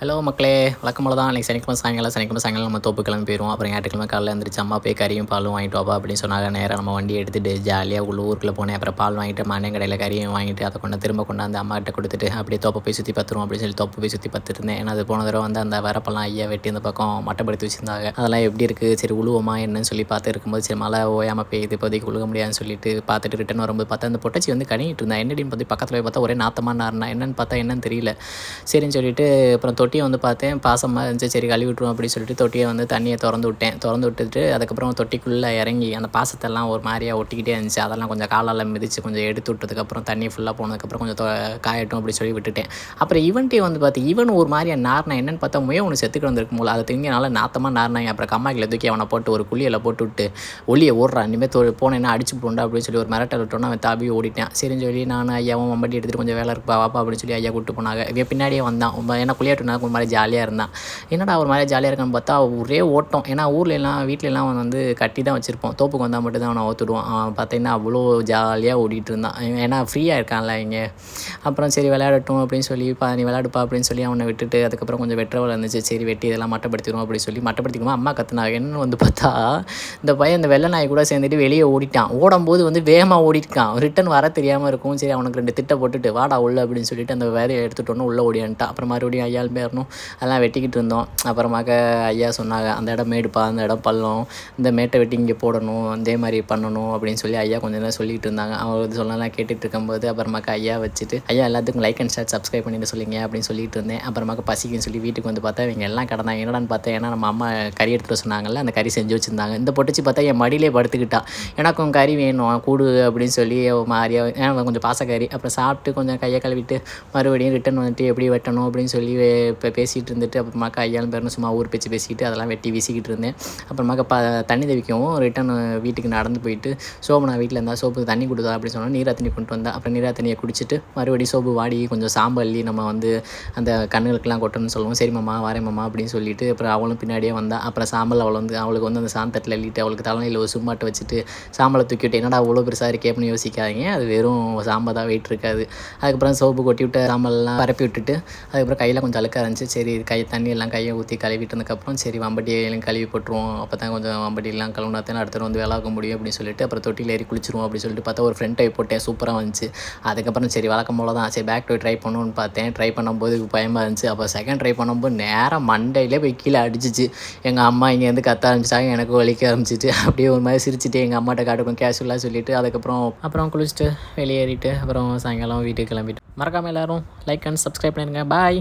Hello மக்களே. வழக்கம் தான் அன்றைக்கி சனிக்கிழமை சாயங்காலம் சனிக்கிழமை சாயங்காலம் நம்ம தோப்பு கிளம்பி போயிடுவோம் அப்புறம் ஞாயிற்றுக்கிழமை காலையில் எழுந்திரிச்சு அம்மா போய் கறியும் பாலும் வாங்கிட்டு வாப்பா அப்படின்னு சொன்னாங்க. நேராக நம்ம வண்டி எடுத்துகிட்டு ஜாலியாக உள்ள ஊருக்குள்ளே போனேன். அப்புறம் பால் வாங்கிட்டு மண்ணன் கடையில் கறியும் வாங்கிட்டு அதை கொண்டு திரும்ப கொண்டாந்து அம்மாகிட்ட கொடுத்துட்டு அப்படியே தோப்பை போய் சுற்றி பார்த்துருவோம் அப்படின்னு சொல்லி தோப்பு போய் சுற்றி பார்த்துருந்தேன் ஏன்னா அது போன தடவை வந்து அந்த வரப்பெல்லாம் ஐயா வெட்டி இந்த பக்கம் மட்டப்படுத்தி வச்சுருந்தாங்க. அதெல்லாம் எப்படி இருக்குது சரி உழுவோமா என்னன்னு சொல்லி பார்த்து இருக்கும்போது சரி மழை ஓயாமல் பெய்யுது இப்போதைக்கு உழுக முடியாதுன்னு சொல்லிட்டு பார்த்துட்டு ரிட்டன் வரும்போது பார்த்தா அந்த பொட்டச்சி வந்து கணிட்டு இருந்தேன் என்னடின்னு பார்த்து பக்கத்தில் போய் பார்த்தா ஒரே நாத்தமாக நார்னா என்னன்னு பார்த்தா என்னன்னு தெரியல. சரின்னு சொல்லிட்டு அப்புறம் தொட்டியை வந்து பார்த்தேன். பாசமாக இருந்துச்சு. சரி கழுவி விட்டுருவோம் அப்படின்னு சொல்லிட்டு தொட்டியை வந்து தண்ணியை திறந்து விட்டேன். திறந்து விட்டுட்டு அதுக்கப்புறம் தொட்டிக்குள்ளே இறங்கி அந்த பாசத்தெல்லாம் ஒரு மாதிரியாக ஒட்டிக்கிட்டே இருந்துச்சு. அதெல்லாம் கொஞ்சம் காலால் மிதித்து கொஞ்சம் எடுத்து விட்டதுக்கப்புறம் தண்ணி ஃபுல்லாக போனதுக்கப்புறம் கொஞ்சம் காயட்டும் அப்படி சொல்லி விட்டுட்டேன். அப்புறம் ஈவெண்ட்டே வந்து பார்த்து ஈவன் ஒரு மாதிரியா நார்னா என்னென்னு பார்த்தா முய ஒன்று செத்துக்கிட்டு வந்திருக்கும் போல. அதை திங்கனால நாத்தமாக நார்னாங்க அப்புறம் கம்மாக்கில் தூக்கி அவனை போட்டு ஒரு குழியில் போட்டு விட்டு ஒளியை ஓடுறான் இனிமேல் தோ போனேன்னா அடிச்சு போண்டா அப்படின்னு சொல்லி ஒரு மிரட்டல் விட்டோன்னா அவன் தாபி ஓடிட்டான். சரின்னு சொல்லி நான் ஐயாவும் மம்பட்டி எடுத்துகிட்டு கொஞ்சம் வேலை இருப்பா வாப்பா அப்படின்னு சொல்லி ஐயா கூப்பிட்டு போனாங்க. இவன் பின்னாடியே வந்தான். ஏன்னா குளியாட்டுனா ஒரு மாதிரி ஜாலியாக இருந்தான் என்னடா ஒரு மாதிரி ஜாலியாக இருக்கான்னு பார்த்தா ஒரே ஓட்டம். ஏன்னா ஊரில் எல்லாம் வீட்ல எல்லாம் அவன் வந்து கட்டி தான் வச்சுருப்போம் தோப்புக்கு வந்தால் மட்டும் தான் அவனை ஓத்துடுவான் அவன் பார்த்தீங்கன்னா அவ்வளோ ஜாலியாக ஓடிட்டு இருந்தான். ஏன்னா ஃப்ரீயாக இருக்கான்ல இங்கே. அப்புறம் சரி விளையாடட்டும் அப்படின்னு சொல்லி பா நீ விளையாடுப்பா அப்படின்னு சொல்லி அவனை விட்டுட்டு அதுக்கப்புறம் கொஞ்சம் வெற்றவள் இருந்துச்சு. சரி வெட்டி இதெல்லாம் மட்டப்படுத்திடுவோம் அப்படின்னு சொல்லி மட்டப்படுத்திக்குமா அம்மா கத்துனா என்னன்னு வந்து பார்த்தா இந்த பையன் இந்த வெள்ளை நாய் கூட சேர்ந்துட்டு வெளியே ஓடிட்டான். ஓடும்போது வந்து வேகமாக ஓடிட்டான் ரிட்டன் வர தெரியாமல் இருக்கும். சரி அவனுக்கு ரெண்டு திட்ட போட்டுட்டு வாடா உள்ள அப்படின்னு சொல்லிட்டு அந்த வேலையை எடுத்துட்டோன்னு உள்ளே ஓடியான்ட்டான். அப்புறம் மறுபடியும் ஐயாள் வரணும். அதெல்லாம் வெட்டிக்கிட்டு இருந்தோம். அப்புறமாக்க ஐயா சொன்னாங்க அந்த இடம் மேடுப்பா அந்த இடம் பள்ளம். இந்த மேட்டை வெட்டி இங்கே போடணும். இதே மாதிரி பண்ணணும். அப்படின்னு சொல்லி ஐயா கொஞ்சம் நேரம் சொல்லிட்டு இருந்தாங்க. அவங்க சொல்லலாம் கேட்டுட்டு இருக்கும்போது அப்புறமாக்க ஐயா வச்சுட்டு ஐயா எல்லாத்துக்கும் லைக் அண்ட் ஷேர் சப்ஸ்கிரைப் பண்ணிட்டு சொல்லிங்க அப்படின்னு சொல்லிட்டு இருந்தேன். அப்புறமாக்க பசிக்குன்னு சொல்லி வீட்டுக்கு வந்து பார்த்தா இவங்க எல்லாம் கடந்தாங்க. என்னடான்னு பார்த்தேன் ஏன்னா நம்ம அம்மா கறி எடுத்துகிட்டு சொன்னாங்கல்ல அந்த கறி செஞ்சு வச்சுருந்தாங்க. இந்த பொட்டிச்சு பார்த்தா என் மடியிலே படுத்துக்கிட்டா. எனக்கும் கறி வேணும் கூடு அப்படின்னு சொல்லி மாறியா ஏன்னா கொஞ்சம் பாசக்கறி? அப்புறம் சாப்பிட்டு கொஞ்சம் கையை கழுவிட்டு மறுபடியும் ரிட்டன் வந்துட்டு எப்படி வெட்டணும்? அப்படின்னு சொல்லி இப்போ பேசிகிட்டு இருந்துட்டு அப்புறமாக்கா ஐயாலும் பேரணும் சும்மா ஊர் பேச்சு பேசிக்கிட்டு அதெல்லாம் வெட்டி வீசிக்கிட்டு இருந்தேன். அப்புறமாக்க ப தண்ணி தவிக்கவும் ரிட்டன் வீட்டுக்கு நடந்து போயிட்டு சோப்பு நான் வீட்டில் இருந்தால் சோப்பு தண்ணி கொடுத்தா அப்படின்னு சொன்னால் நீரா தண்ணி கொண்டு வந்தா. அப்புறம் நீரா தண்ணியை குடிச்சிட்டு மறுபடியும் சோப்பு வாடி கொஞ்சம் சாம்பல்லி நம்ம வந்து அந்த கண்ணுகளுக்கெல்லாம் கொட்டணும்னு சொல்லுவோம். சரி மாமா வரேன் மாமா அப்படின்னு சொல்லிட்டு அப்புறம் அவளும் பின்னாடியே வந்தா. அப்புறம் சாம்பல் அவள் வந்து அவளுக்கு வந்து அந்த சாந்தத்தில் அள்ளிட்டு அவளுக்கு தலையில் ஒரு சும்மாட்டை வச்சுட்டு சாம்பலை தூக்கிவிட்டு என்னடா அவ்வளோ பெருசாக இருக்கே? அப்படின்னு யோசிக்காதீங்க. அது வெறும் சாம்பல் தான் வெயிட் இருக்காது. அதுக்கப்புறம் சோப்பு கொட்டி விட்டு சாம்பல்லாம் பரப்பி விட்டுட்டு அதுக்கப்புறம் கையில் கொஞ்சம் அழுக்காக இருந்துச்சு. சரி கை தண்ணி எல்லாம் கையை ஊற்றி கழுவிட்டதுக்கப்புறம் சரி வம்பட்டியெல்லாம் கழுவி போட்டுருவோம். அப்போ தான் கொஞ்சம் வம்பட்டியெல்லாம் கழுவுனா தான் அடுத்த வந்து விளாக்க முடியும் அப்படின்னு சொல்லிட்டு அப்புறம் தொட்டியில் ஏறி குளிச்சிருவோம் அப்படின்னு சொல்லிட்டு பார்த்தா ஒரு ஃப்ரெண்ட் டைப் போட்டேன். சூப்பராக வந்துச்சு. அதுக்கப்புறம் சரி வழக்கம் போல தான் சரி பேக் டு ட்ரை பண்ணணும்னு பார்த்தேன். ட்ரை பண்ணும்போது பயமாக இருந்துச்சு. அப்போ செகண்ட் ட்ரை பண்ணும்போது நேராக மண்டையிலே போய் கீழே அடிச்சிச்சு. எங்கள் அம்மா இங்கேருந்து கத்த ஆரம்பிச்சிட்டாங்க எனக்கு வலிக்க ஆரம்பிச்சிட்டு அப்படியே ஒரு மாதிரி சிரிச்சிட்டு எங்கள் அம்மாட்ட காட்டுக்கும் கேஷுவலாக சொல்லிட்டு அதுக்கப்புறம் அப்புறம் குளிச்சுட்டு வெளியேறிட்டு அப்புறம் சாயங்காலம் வீட்டுக்கு கிளம்பிட்டு மறக்காமல் எல்லாரும் லைக் அண்ட் சப்ஸ்கிரைப் பண்ணிடுங்க பாய்